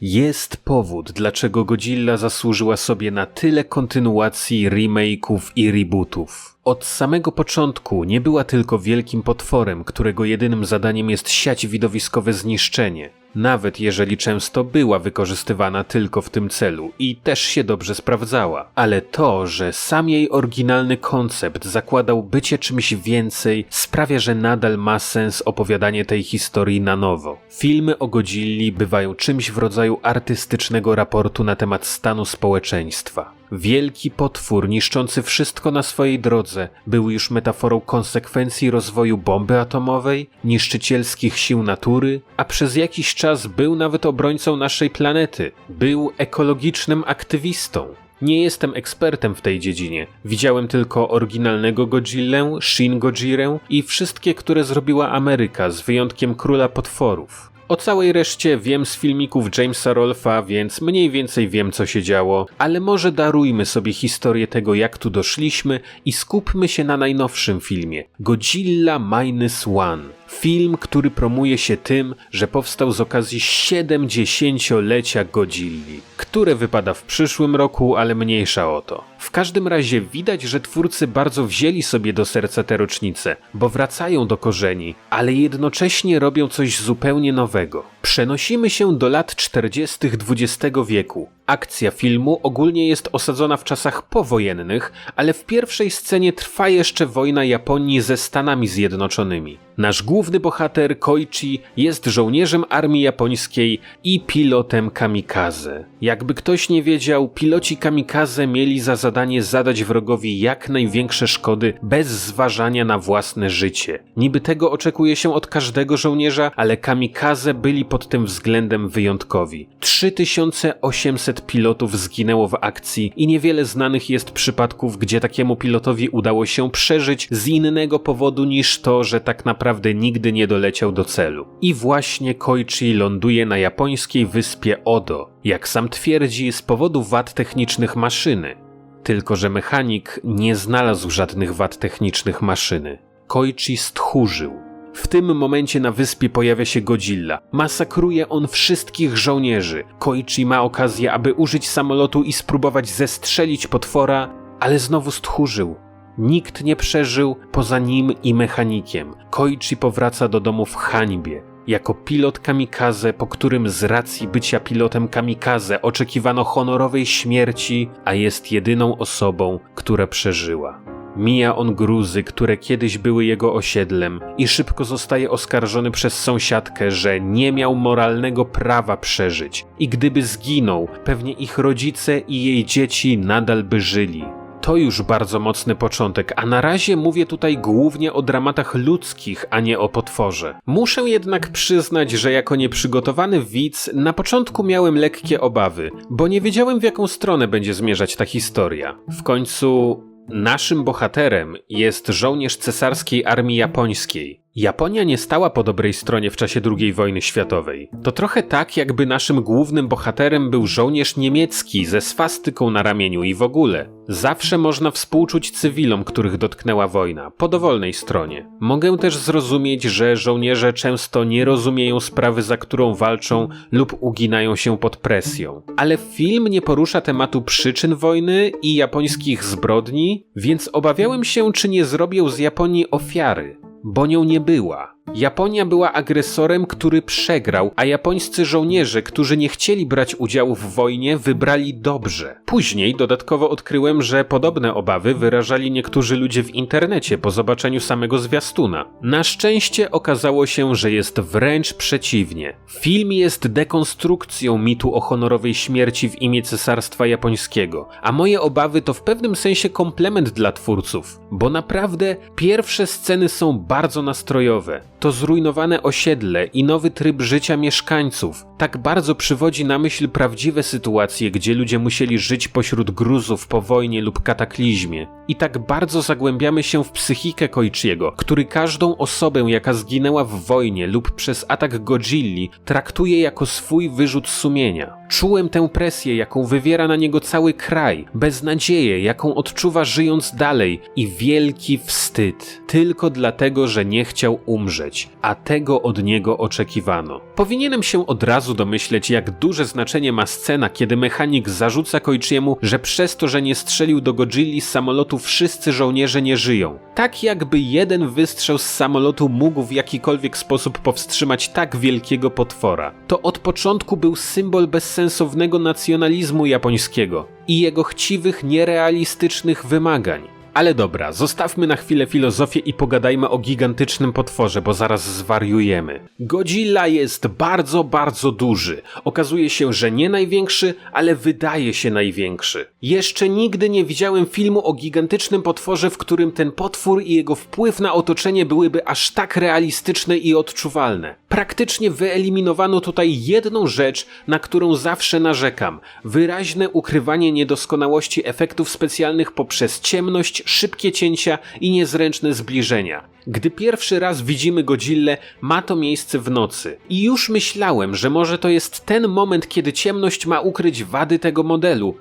Jest powód, dlaczego Godzilla zasłużyła sobie na tyle kontynuacji, remake'ów i rebootów. Od samego początku nie była tylko wielkim potworem, którego jedynym zadaniem jest siać widowiskowe zniszczenie, nawet jeżeli często była wykorzystywana tylko w tym celu i też się dobrze sprawdzała. Ale to, że sam jej oryginalny koncept zakładał bycie czymś więcej, sprawia, że nadal ma sens opowiadanie tej historii na nowo. Filmy o Godzilli bywają czymś w rodzaju artystycznego raportu na temat stanu społeczeństwa. Wielki potwór niszczący wszystko na swojej drodze był już metaforą konsekwencji rozwoju bomby atomowej, niszczycielskich sił natury, a przez jakiś czas był nawet obrońcą naszej planety. Był ekologicznym aktywistą. Nie jestem ekspertem w tej dziedzinie. Widziałem tylko oryginalnego Godzillę, Shin Gojirę i wszystkie, które zrobiła Ameryka, z wyjątkiem Króla Potworów. O całej reszcie wiem z filmików Jamesa Rolfa, więc mniej więcej wiem co się działo, ale może darujmy sobie historię tego jak tu doszliśmy i skupmy się na najnowszym filmie Godzilla Minus One. Film, który promuje się tym, że powstał z okazji 70-lecia Godzilli, które wypada w przyszłym roku, ale mniejsza o to. W każdym razie widać, że twórcy bardzo wzięli sobie do serca tę rocznicę, bo wracają do korzeni, ale jednocześnie robią coś zupełnie nowego. Przenosimy się do lat 40. XX wieku. Akcja filmu ogólnie jest osadzona w czasach powojennych, ale w pierwszej scenie trwa jeszcze wojna Japonii ze Stanami Zjednoczonymi. Nasz główny bohater Koichi jest żołnierzem armii japońskiej i pilotem kamikaze. Jakby ktoś nie wiedział, piloci kamikaze mieli za zadanie zadać wrogowi jak największe szkody bez zważania na własne życie. Niby tego oczekuje się od każdego żołnierza, ale kamikaze byli pod tym względem wyjątkowi. 3800 pilotów zginęło w akcji i niewiele znanych jest przypadków, gdzie takiemu pilotowi udało się przeżyć z innego powodu niż to, że tak naprawdę nigdy nie doleciał do celu. I właśnie Koichi ląduje na japońskiej wyspie Odo, jak sam twierdzi, z powodu wad technicznych maszyny. Tylko, że mechanik nie znalazł żadnych wad technicznych maszyny. Koichi stchórzył. W tym momencie na wyspie pojawia się Godzilla. Masakruje on wszystkich żołnierzy. Koichi ma okazję, aby użyć samolotu i spróbować zestrzelić potwora, ale znowu stchórzył. Nikt nie przeżył poza nim i mechanikiem. Koichi powraca do domu w hańbie. Jako pilot kamikaze, po którym z racji bycia pilotem kamikaze oczekiwano honorowej śmierci, a jest jedyną osobą, która przeżyła. Mija on gruzy, które kiedyś były jego osiedlem, i szybko zostaje oskarżony przez sąsiadkę, że nie miał moralnego prawa przeżyć, i gdyby zginął, pewnie ich rodzice i jej dzieci nadal by żyli. To już bardzo mocny początek, a na razie mówię tutaj głównie o dramatach ludzkich, a nie o potworze. Muszę jednak przyznać, że jako nieprzygotowany widz na początku miałem lekkie obawy, bo nie wiedziałem w jaką stronę będzie zmierzać ta historia. W końcu Naszym bohaterem jest żołnierz cesarskiej armii japońskiej, Japonia nie stała po dobrej stronie w czasie II wojny światowej. To trochę tak, jakby naszym głównym bohaterem był żołnierz niemiecki ze swastyką na ramieniu i w ogóle. Zawsze można współczuć cywilom, których dotknęła wojna, po dowolnej stronie. Mogę też zrozumieć, że żołnierze często nie rozumieją sprawy, za którą walczą lub uginają się pod presją. Ale film nie porusza tematu przyczyn wojny i japońskich zbrodni, więc obawiałem się, czy nie zrobią z Japonii ofiary bo nią nie była. Japonia była agresorem, który przegrał, a japońscy żołnierze, którzy nie chcieli brać udziału w wojnie, wybrali dobrze. Później dodatkowo odkryłem, że podobne obawy wyrażali niektórzy ludzie w internecie po zobaczeniu samego zwiastuna. Na szczęście okazało się, że jest wręcz przeciwnie. Film jest dekonstrukcją mitu o honorowej śmierci w imię Cesarstwa Japońskiego, a moje obawy to w pewnym sensie komplement dla twórców, bo naprawdę pierwsze sceny są bardzo nastrojowe to zrujnowane osiedle i nowy tryb życia mieszkańców tak bardzo przywodzi na myśl prawdziwe sytuacje, gdzie ludzie musieli żyć pośród gruzów po wojnie lub kataklizmie. I tak bardzo zagłębiamy się w psychikę Koichiego, który każdą osobę, jaka zginęła w wojnie lub przez atak Godzilli, traktuje jako swój wyrzut sumienia. Czułem tę presję, jaką wywiera na niego cały kraj, beznadzieję, jaką odczuwa żyjąc dalej i wielki wstyd, tylko dlatego, że nie chciał umrzeć, a tego od niego oczekiwano. Powinienem się od razu domyśleć, jak duże znaczenie ma scena, kiedy mechanik zarzuca Koichiemu, że przez to, że nie strzelił do Godzilli z samolotu, wszyscy żołnierze nie żyją. Tak jakby jeden wystrzał z samolotu mógł w jakikolwiek sposób powstrzymać tak wielkiego potwora. To od początku był symbol bezsensownego nacjonalizmu japońskiego i jego chciwych, nierealistycznych wymagań. Ale dobra, zostawmy na chwilę filozofię i pogadajmy o gigantycznym potworze, bo zaraz zwariujemy. Godzilla jest bardzo, bardzo duży. Okazuje się, że nie największy, ale wydaje się największy. Jeszcze nigdy nie widziałem filmu o gigantycznym potworze, w którym ten potwór i jego wpływ na otoczenie byłyby aż tak realistyczne i odczuwalne. Praktycznie wyeliminowano tutaj jedną rzecz, na którą zawsze narzekam: wyraźne ukrywanie niedoskonałości efektów specjalnych poprzez ciemność, szybkie cięcia i niezręczne zbliżenia. Gdy pierwszy raz widzimy Godzillę, ma to miejsce w nocy. I już myślałem, że może to jest ten moment, kiedy ciemność ma ukryć wady tego modelu.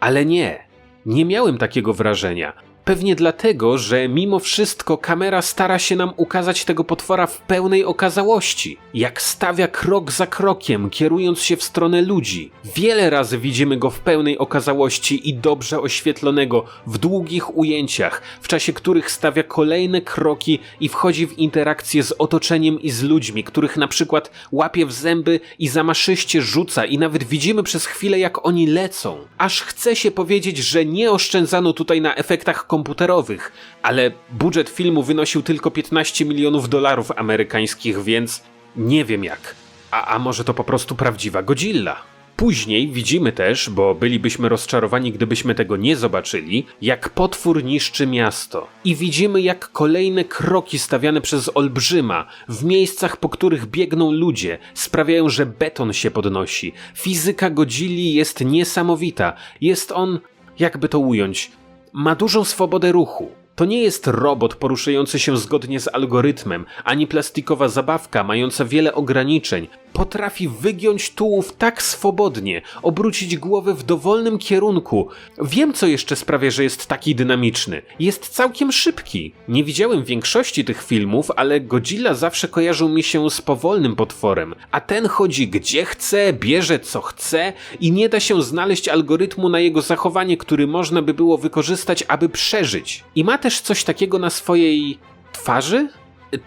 Ale nie. Nie miałem takiego wrażenia. Pewnie dlatego, że mimo wszystko kamera stara się nam ukazać tego potwora w pełnej okazałości, jak stawia krok za krokiem, kierując się w stronę ludzi. Wiele razy widzimy go w pełnej okazałości i dobrze oświetlonego, w długich ujęciach, w czasie których stawia kolejne kroki i wchodzi w interakcję z otoczeniem i z ludźmi, których na przykład łapie w zęby i zamaszyście rzuca i nawet widzimy przez chwilę jak oni lecą. Aż chce się powiedzieć, że nie oszczędzano tutaj na efektach komputerowych, ale budżet filmu wynosił tylko 15 milionów dolarów amerykańskich, więc nie wiem jak. A, a może to po prostu prawdziwa Godzilla? Później widzimy też, bo bylibyśmy rozczarowani, gdybyśmy tego nie zobaczyli, jak potwór niszczy miasto. I widzimy, jak kolejne kroki stawiane przez olbrzyma, w miejscach, po których biegną ludzie, sprawiają, że beton się podnosi. Fizyka Godzilli jest niesamowita. Jest on, jakby to ująć, ma dużą swobodę ruchu. To nie jest robot poruszający się zgodnie z algorytmem, ani plastikowa zabawka mająca wiele ograniczeń. Potrafi wygiąć tułów tak swobodnie, obrócić głowę w dowolnym kierunku. Wiem, co jeszcze sprawia, że jest taki dynamiczny. Jest całkiem szybki. Nie widziałem większości tych filmów, ale Godzilla zawsze kojarzył mi się z powolnym potworem, a ten chodzi gdzie chce, bierze co chce i nie da się znaleźć algorytmu na jego zachowanie, który można by było wykorzystać, aby przeżyć. I ma też coś takiego na swojej twarzy?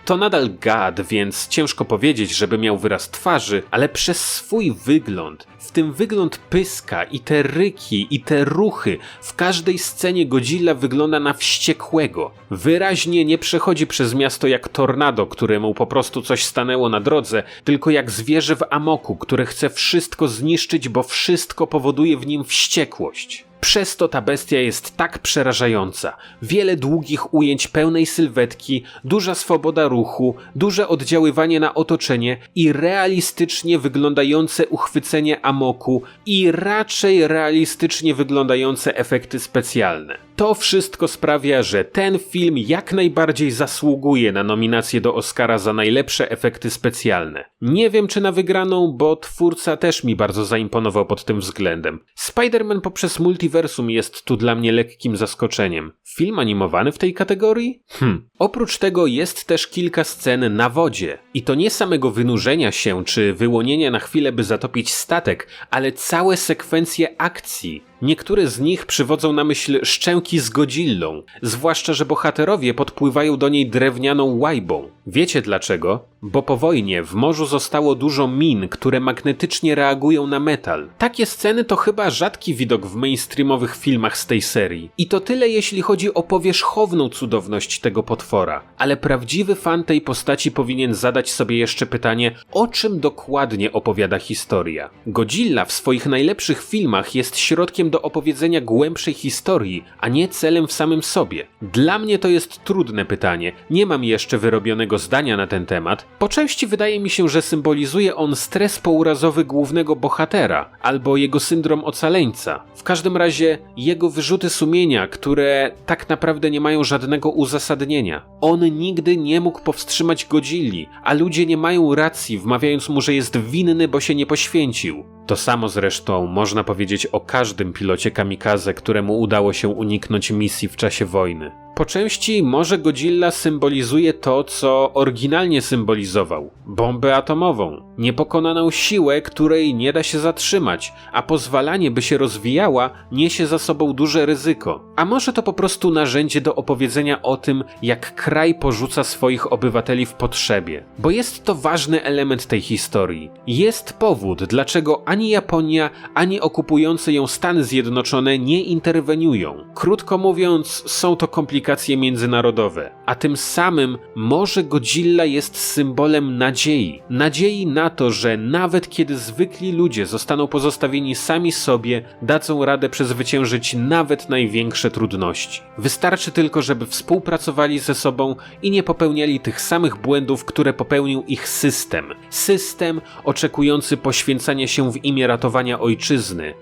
To nadal gad, więc ciężko powiedzieć, żeby miał wyraz twarzy, ale przez swój wygląd, w tym wygląd pyska i te ryki i te ruchy, w każdej scenie Godzilla wygląda na wściekłego. Wyraźnie nie przechodzi przez miasto jak tornado, któremu po prostu coś stanęło na drodze, tylko jak zwierzę w amoku, które chce wszystko zniszczyć, bo wszystko powoduje w nim wściekłość. Przez to ta bestia jest tak przerażająca. Wiele długich ujęć pełnej sylwetki, duża swoboda ruchu, duże oddziaływanie na otoczenie i realistycznie wyglądające uchwycenie amoku i raczej realistycznie wyglądające efekty specjalne. To wszystko sprawia, że ten film jak najbardziej zasługuje na nominację do Oscara za najlepsze efekty specjalne. Nie wiem czy na wygraną, bo twórca też mi bardzo zaimponował pod tym względem. Spider-Man poprzez multiversum jest tu dla mnie lekkim zaskoczeniem. Film animowany w tej kategorii? Hm. Oprócz tego jest też kilka scen na wodzie. I to nie samego wynurzenia się czy wyłonienia na chwilę, by zatopić statek, ale całe sekwencje akcji. Niektóre z nich przywodzą na myśl szczęki z Godzillą, zwłaszcza, że bohaterowie podpływają do niej drewnianą łajbą. Wiecie dlaczego? Bo po wojnie w morzu zostało dużo min, które magnetycznie reagują na metal. Takie sceny to chyba rzadki widok w mainstreamowych filmach z tej serii. I to tyle jeśli chodzi o powierzchowną cudowność tego potwora. Ale prawdziwy fan tej postaci powinien zadać sobie jeszcze pytanie, o czym dokładnie opowiada historia. Godzilla w swoich najlepszych filmach jest środkiem do opowiedzenia głębszej historii, a nie celem w samym sobie. Dla mnie to jest trudne pytanie. Nie mam jeszcze wyrobionego zdania na ten temat. Po części wydaje mi się, że symbolizuje on stres pourazowy głównego bohatera albo jego syndrom ocaleńca. W każdym razie jego wyrzuty sumienia, które tak naprawdę nie mają żadnego uzasadnienia. On nigdy nie mógł powstrzymać Godzilli, a ludzie nie mają racji, wmawiając mu, że jest winny, bo się nie poświęcił. To samo zresztą można powiedzieć o każdym pilocie kamikaze, któremu udało się uniknąć misji w czasie wojny. Po części może Godzilla symbolizuje to, co oryginalnie symbolizował bombę atomową, niepokonaną siłę, której nie da się zatrzymać, a pozwalanie, by się rozwijała, niesie za sobą duże ryzyko. A może to po prostu narzędzie do opowiedzenia o tym, jak kraj porzuca swoich obywateli w potrzebie, bo jest to ważny element tej historii. Jest powód, dlaczego ani Japonia, ani okupujące ją Stany Zjednoczone nie interweniują. Krótko mówiąc, są to komplikacje komunikacje międzynarodowe, a tym samym może Godzilla jest symbolem nadziei. Nadziei na to, że nawet kiedy zwykli ludzie zostaną pozostawieni sami sobie, dadzą radę przezwyciężyć nawet największe trudności. Wystarczy tylko, żeby współpracowali ze sobą i nie popełniali tych samych błędów, które popełnił ich system. System oczekujący poświęcania się w imię ratowania ojczyzny,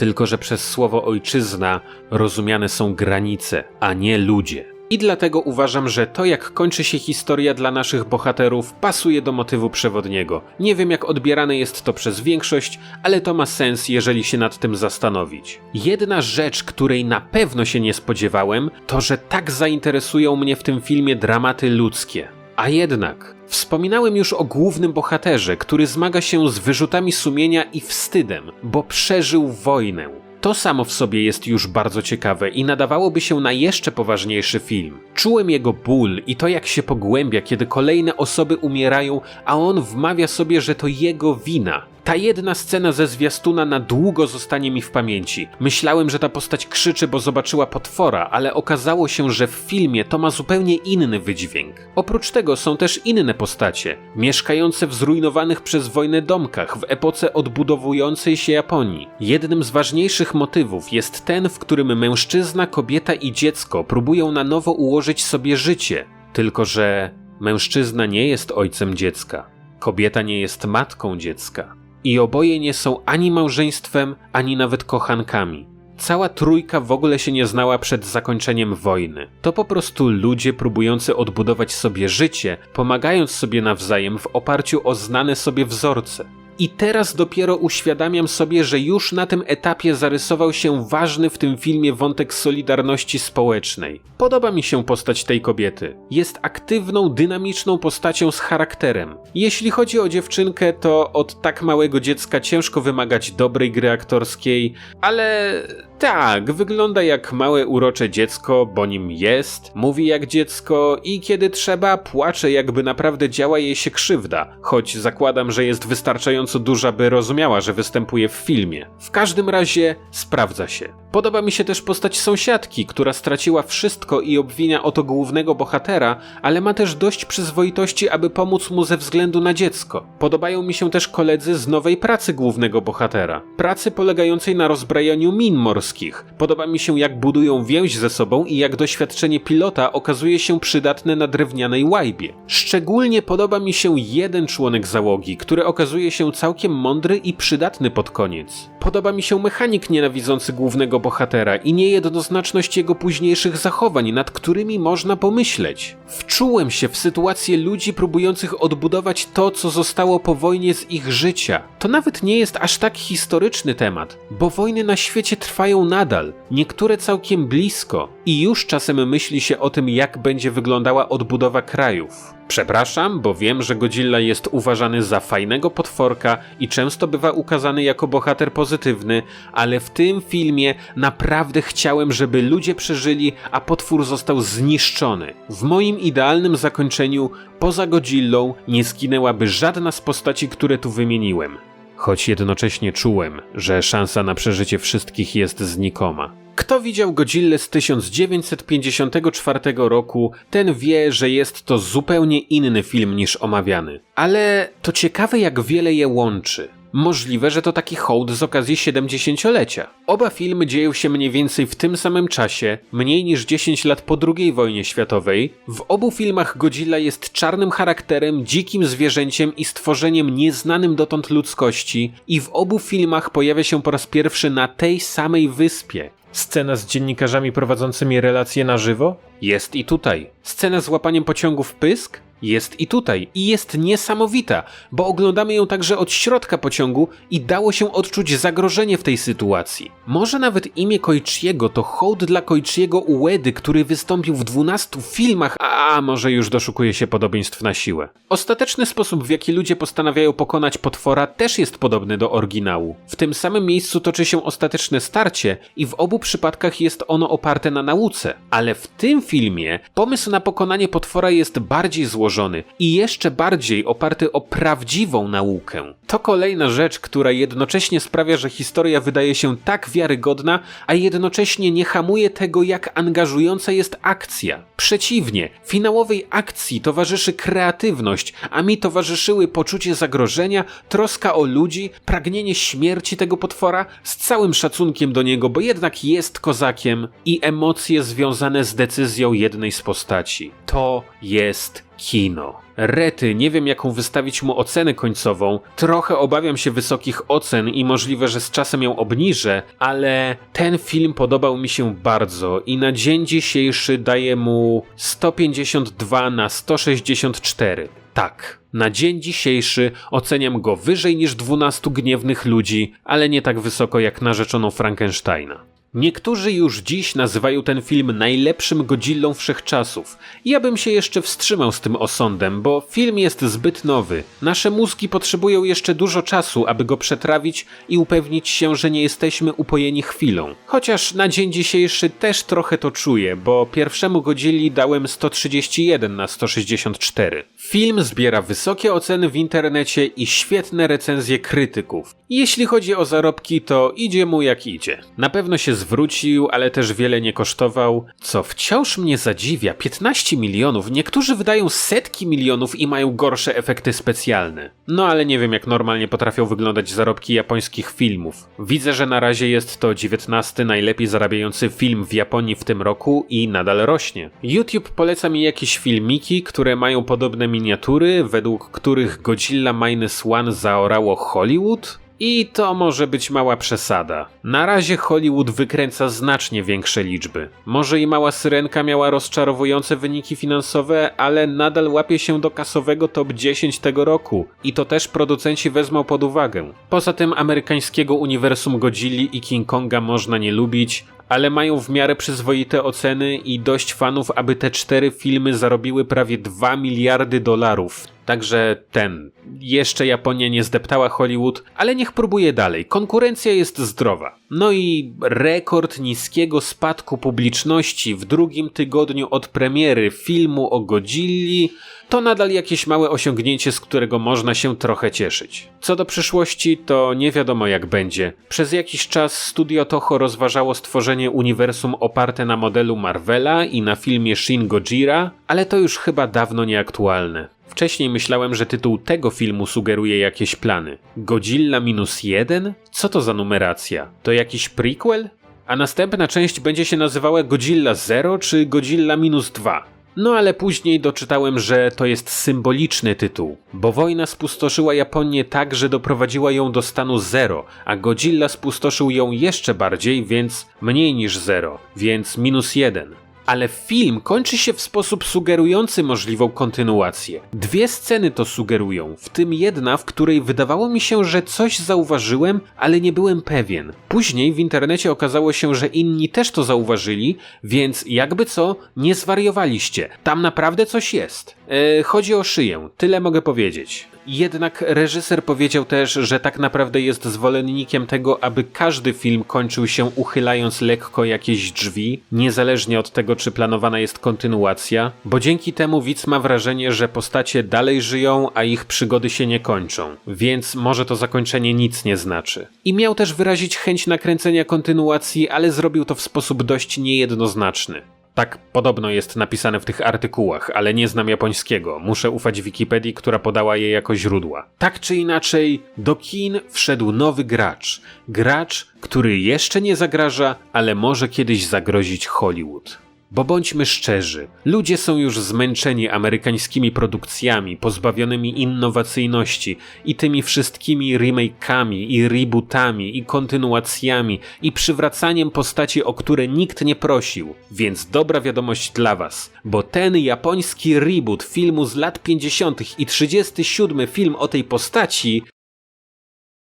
tylko że przez słowo ojczyzna rozumiane są granice, a nie ludzie. I dlatego uważam, że to jak kończy się historia dla naszych bohaterów pasuje do motywu przewodniego. Nie wiem jak odbierane jest to przez większość, ale to ma sens, jeżeli się nad tym zastanowić. Jedna rzecz, której na pewno się nie spodziewałem, to że tak zainteresują mnie w tym filmie dramaty ludzkie. A jednak, wspominałem już o głównym bohaterze, który zmaga się z wyrzutami sumienia i wstydem, bo przeżył wojnę. To samo w sobie jest już bardzo ciekawe i nadawałoby się na jeszcze poważniejszy film. Czułem jego ból i to jak się pogłębia, kiedy kolejne osoby umierają, a on wmawia sobie, że to jego wina. Ta jedna scena ze zwiastuna na długo zostanie mi w pamięci. Myślałem, że ta postać krzyczy, bo zobaczyła potwora, ale okazało się, że w filmie to ma zupełnie inny wydźwięk. Oprócz tego są też inne postacie, mieszkające w zrujnowanych przez wojnę domkach w epoce odbudowującej się Japonii. Jednym z ważniejszych motywów jest ten, w którym mężczyzna, kobieta i dziecko próbują na nowo ułożyć sobie życie. Tylko, że mężczyzna nie jest ojcem dziecka, kobieta nie jest matką dziecka i oboje nie są ani małżeństwem, ani nawet kochankami. Cała trójka w ogóle się nie znała przed zakończeniem wojny. To po prostu ludzie próbujący odbudować sobie życie, pomagając sobie nawzajem w oparciu o znane sobie wzorce. I teraz dopiero uświadamiam sobie, że już na tym etapie zarysował się ważny w tym filmie wątek solidarności społecznej. Podoba mi się postać tej kobiety. Jest aktywną, dynamiczną postacią z charakterem. Jeśli chodzi o dziewczynkę, to od tak małego dziecka ciężko wymagać dobrej gry aktorskiej, ale tak, wygląda jak małe urocze dziecko, bo nim jest, mówi jak dziecko i kiedy trzeba, płacze jakby naprawdę działa jej się krzywda, choć zakładam, że jest wystarczająco duża, by rozumiała, że występuje w filmie. W każdym razie sprawdza się. Podoba mi się też postać sąsiadki, która straciła wszystko i obwinia o to głównego bohatera, ale ma też dość przyzwoitości, aby pomóc mu ze względu na dziecko. Podobają mi się też koledzy z nowej pracy głównego bohatera. Pracy polegającej na rozbrajaniu min morskich. Podoba mi się jak budują więź ze sobą i jak doświadczenie pilota okazuje się przydatne na drewnianej łajbie. Szczególnie podoba mi się jeden członek załogi, który okazuje się całkiem mądry i przydatny pod koniec. Podoba mi się mechanik nienawidzący głównego bohatera i niejednoznaczność jego późniejszych zachowań, nad którymi można pomyśleć. Wczułem się w sytuację ludzi próbujących odbudować to, co zostało po wojnie z ich życia. To nawet nie jest aż tak historyczny temat, bo wojny na świecie trwają nadal, niektóre całkiem blisko i już czasem myśli się o tym, jak będzie wyglądała odbudowa krajów. Przepraszam, bo wiem, że Godzilla jest uważany za fajnego potworka i często bywa ukazany jako bohater pozytywny, ale w tym filmie naprawdę chciałem, żeby ludzie przeżyli, a potwór został zniszczony. W moim idealnym zakończeniu, poza Godzillą, nie skinęłaby żadna z postaci, które tu wymieniłem. Choć jednocześnie czułem, że szansa na przeżycie wszystkich jest znikoma. Kto widział Godzilla z 1954 roku, ten wie, że jest to zupełnie inny film niż omawiany. Ale to ciekawe, jak wiele je łączy. Możliwe, że to taki hołd z okazji 70-lecia. Oba filmy dzieją się mniej więcej w tym samym czasie, mniej niż 10 lat po II wojnie światowej. W obu filmach Godzilla jest czarnym charakterem, dzikim zwierzęciem i stworzeniem nieznanym dotąd ludzkości i w obu filmach pojawia się po raz pierwszy na tej samej wyspie. Scena z dziennikarzami prowadzącymi relacje na żywo? Jest i tutaj. Scena z łapaniem pociągu w pysk? Jest i tutaj i jest niesamowita, bo oglądamy ją także od środka pociągu i dało się odczuć zagrożenie w tej sytuacji. Może nawet imię Koichiego to hołd dla Koichiego Uedy, który wystąpił w 12 filmach, a może już doszukuje się podobieństw na siłę. Ostateczny sposób, w jaki ludzie postanawiają pokonać potwora, też jest podobny do oryginału. W tym samym miejscu toczy się ostateczne starcie i w obu przypadkach jest ono oparte na nauce, ale w tym filmie pomysł na pokonanie potwora jest bardziej złożony i jeszcze bardziej oparty o prawdziwą naukę. To kolejna rzecz, która jednocześnie sprawia, że historia wydaje się tak wiarygodna, a jednocześnie nie hamuje tego, jak angażująca jest akcja. Przeciwnie, finałowej akcji towarzyszy kreatywność, a mi towarzyszyły poczucie zagrożenia, troska o ludzi, pragnienie śmierci tego potwora z całym szacunkiem do niego, bo jednak jest kozakiem i emocje związane z decyzją jednej z postaci. To jest kino. Rety, nie wiem jaką wystawić mu ocenę końcową. Trochę obawiam się wysokich ocen i możliwe, że z czasem ją obniżę, ale ten film podobał mi się bardzo i na dzień dzisiejszy daję mu 152 na 164. Tak, na dzień dzisiejszy oceniam go wyżej niż 12 gniewnych ludzi, ale nie tak wysoko jak narzeczoną Frankensteina. Niektórzy już dziś nazywają ten film najlepszym Godzillą wszechczasów. Ja bym się jeszcze wstrzymał z tym osądem, bo film jest zbyt nowy. Nasze mózgi potrzebują jeszcze dużo czasu, aby go przetrawić i upewnić się, że nie jesteśmy upojeni chwilą. Chociaż na dzień dzisiejszy też trochę to czuję, bo pierwszemu Godzilli dałem 131 na 164. Film zbiera wysokie oceny w internecie i świetne recenzje krytyków. Jeśli chodzi o zarobki, to idzie mu jak idzie. Na pewno się zwrócił, ale też wiele nie kosztował, co wciąż mnie zadziwia. 15 milionów, niektórzy wydają setki milionów i mają gorsze efekty specjalne. No ale nie wiem jak normalnie potrafią wyglądać zarobki japońskich filmów. Widzę, że na razie jest to 19 najlepiej zarabiający film w Japonii w tym roku i nadal rośnie. YouTube poleca mi jakieś filmiki, które mają podobne miniatury, według których Godzilla Minus One zaorało Hollywood? I to może być mała przesada. Na razie Hollywood wykręca znacznie większe liczby. Może i mała syrenka miała rozczarowujące wyniki finansowe, ale nadal łapie się do kasowego top 10 tego roku i to też producenci wezmą pod uwagę. Poza tym amerykańskiego uniwersum Godzilli i King Konga można nie lubić, ale mają w miarę przyzwoite oceny i dość fanów, aby te cztery filmy zarobiły prawie 2 miliardy dolarów. Także ten. Jeszcze Japonia nie zdeptała Hollywood, ale niech próbuje dalej. Konkurencja jest zdrowa. No i rekord niskiego spadku publiczności w drugim tygodniu od premiery filmu o Godzilli to nadal jakieś małe osiągnięcie, z którego można się trochę cieszyć. Co do przyszłości, to nie wiadomo jak będzie. Przez jakiś czas studio Toho rozważało stworzenie uniwersum oparte na modelu Marvela i na filmie Shin Gojira, ale to już chyba dawno nieaktualne. Wcześniej myślałem, że tytuł tego filmu sugeruje jakieś plany. Godzilla minus jeden? Co to za numeracja? To jakiś prequel? A następna część będzie się nazywała Godzilla Zero czy Godzilla minus 2? No ale później doczytałem, że to jest symboliczny tytuł, bo wojna spustoszyła Japonię tak, że doprowadziła ją do stanu zero, a Godzilla spustoszył ją jeszcze bardziej, więc mniej niż zero, więc minus jeden ale film kończy się w sposób sugerujący możliwą kontynuację. Dwie sceny to sugerują, w tym jedna, w której wydawało mi się, że coś zauważyłem, ale nie byłem pewien. Później w internecie okazało się, że inni też to zauważyli, więc jakby co, nie zwariowaliście. Tam naprawdę coś jest. Eee, chodzi o szyję, tyle mogę powiedzieć. Jednak reżyser powiedział też, że tak naprawdę jest zwolennikiem tego, aby każdy film kończył się uchylając lekko jakieś drzwi, niezależnie od tego, czy planowana jest kontynuacja, bo dzięki temu widz ma wrażenie, że postacie dalej żyją, a ich przygody się nie kończą, więc może to zakończenie nic nie znaczy. I miał też wyrazić chęć nakręcenia kontynuacji, ale zrobił to w sposób dość niejednoznaczny. Tak podobno jest napisane w tych artykułach, ale nie znam japońskiego. Muszę ufać Wikipedii, która podała je jako źródła. Tak czy inaczej, do kin wszedł nowy gracz. Gracz, który jeszcze nie zagraża, ale może kiedyś zagrozić Hollywood. Bo bądźmy szczerzy, ludzie są już zmęczeni amerykańskimi produkcjami pozbawionymi innowacyjności i tymi wszystkimi remake'ami i rebootami i kontynuacjami i przywracaniem postaci, o które nikt nie prosił. Więc dobra wiadomość dla was, bo ten japoński reboot filmu z lat 50. i 37 film o tej postaci.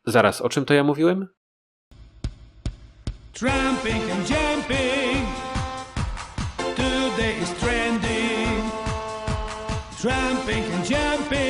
Zaraz, o czym to ja mówiłem? Tramping and jumping. Tramping